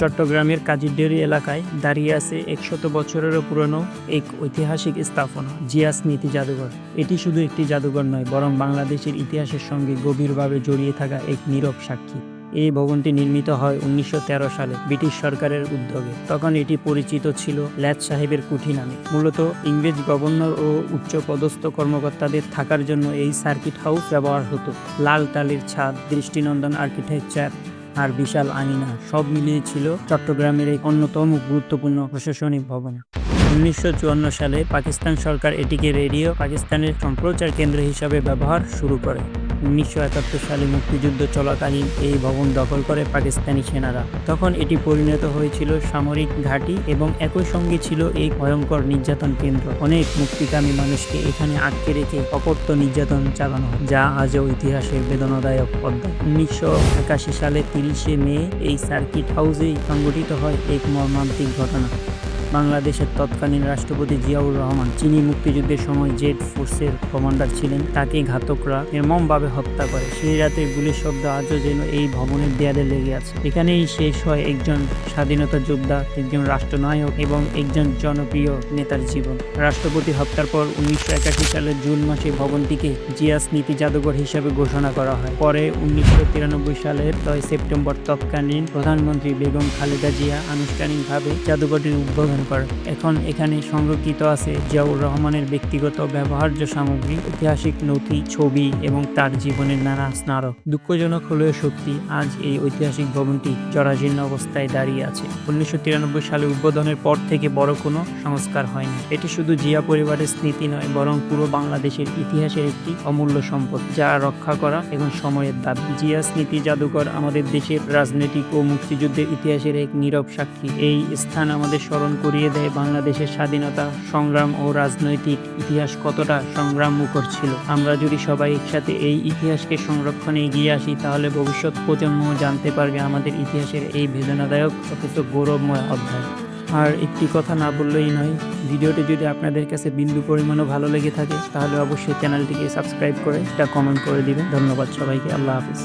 চট্টগ্রামের কাজিরডেরি এলাকায় দাঁড়িয়ে আছে একশত বছরেরও পুরনো এক ঐতিহাসিক স্থাপনা জিয়া স্মৃতি জাদুঘর। এটি শুধু একটি জাদুঘর নয়, বরং বাংলাদেশের ইতিহাসের সঙ্গে গভীরভাবে জড়িয়ে থাকা এক নীরব সাক্ষী। এই ভবনটি নির্মিত হয় উনিশশো তেরো সালে ব্রিটিশ সরকারের উদ্যোগে। তখন এটি পরিচিত ছিল ল্যাথ সাহেবের কুঠি নামে। মূলত ইংরেজ গভর্নর ও উচ্চ পদস্থ কর্মকর্তাদের থাকার জন্য এই সার্কিট হাউস ব্যবহার হতো। লাল টালির ছাদ, দৃষ্টিনন্দন আর্কিটেকচার আর বিশাল আঙিনা সব মিলিয়ে ছিল চট্টগ্রামের এক অন্যতম গুরুত্বপূর্ণ প্রশাসনিক ভবন। উনিশশো চুয়ান্ন সালে পাকিস্তান সরকার এটিকে রেডিও পাকিস্তানের সম্প্রচার কেন্দ্র হিসাবে ব্যবহার শুরু করে। উনিশশো একাত্তর সালে মুক্তিযুদ্ধ চলাকালীন এই ভবন দখল করে পাকিস্তানি সেনারা। তখন এটি পরিণত হয়েছিল সামরিক ঘাঁটি এবং একই সঙ্গে ছিল এই ভয়ঙ্কর নির্যাতন কেন্দ্র। অনেক মুক্তিকামী মানুষকে এখানে আটকে রেখে অকথ্য নির্যাতন চালানো যা আজও ইতিহাসের বেদনাদায়ক অধ্যায়। উনিশশো একাশি সালে তিরিশে মে এই সার্কিট হাউসেই সংগঠিত হয় এক মর্মান্তিক ঘটনা। বাংলাদেশের তৎকালীন রাষ্ট্রপতি জিয়াউর রহমান যিনি মুক্তিযুদ্ধের সময় জেড ফোর্সের কমান্ডার ছিলেন, তাকে ঘাতকরা, নির্মমভাবে হত্যা করে। সেই রাতে গুলির শব্দ আজও যেন এই ভবনের দেয়ালে লেগে আছে। এখানেই শেষ হয় একজন স্বাধীনতা যোদ্ধা, একজন রাষ্ট্রনায়ক এবং একজন জনপ্রিয় নেতার জীবন। রাষ্ট্রপতি হত্যার পর উনিশশো একাশি সালের জুন মাসে ভবনটিকে জিয়া স্মৃতি জাদুঘর হিসেবে ঘোষণা করা হয়। পরে উনিশশো তিরানব্বই সালের ছয় সেপ্টেম্বর তৎকালীন প্রধানমন্ত্রী বেগম খালেদা জিয়া আনুষ্ঠানিকভাবে জাদুঘরটির উদ্বোধন করেন এখন এখানে সংরক্ষিত আছে জিয়াউর রহমানের ব্যক্তিগত ব্যবহার্য সামগ্রী, ঐতিহাসিক নথি, ছবি এবং তার জীবনের নানা স্মারক। দুঃখজনক হলেও সত্যি, আজ এই ঐতিহাসিক ভবনটি জরাজীর্ণ অবস্থায় দাঁড়িয়ে আছে। উনিশশো তিরানব্বই সালে উদ্বোধনের পর থেকে বড় কোনো সংস্কার হয়নি। এটি শুধু জিয়া পরিবারের স্মৃতি নয়, বরং পুরো বাংলাদেশের ইতিহাসের একটি অমূল্য সম্পদ, যা রক্ষা করা এবং সময়ের দাবি। জিয়া স্মৃতি জাদুঘর আমাদের দেশের রাজনৈতিক ও মুক্তিযুদ্ধের ইতিহাসের এক নীরব সাক্ষী। এই স্থান আমাদের স্মরণ করিয়ে দেয় বাংলাদেশের স্বাধীনতা, সংগ্রাম ও রাজনৈতিক ইতিহাস কতটা সংগ্রাম মুখর ছিল। আমরা যদি সবাই একসাথে এই ইতিহাসকে সংরক্ষণে এগিয়ে আসি, তাহলে ভবিষ্যৎ প্রজন্ম জানতে পারবে আমাদের ইতিহাসের এই বেদনাদায়ক অথচ গৌরবময় অধ্যায়। আর একটি কথা না বললেই নয়, ভিডিওটি যদি আপনাদের কাছে বিন্দু পরিমাণও ভালো লেগে থাকে, তাহলে অবশ্যই চ্যানেলটিকে সাবস্ক্রাইব করে এটা কমেন্ট করে দিবেন। ধন্যবাদ সবাইকে, আল্লাহ হাফিজ।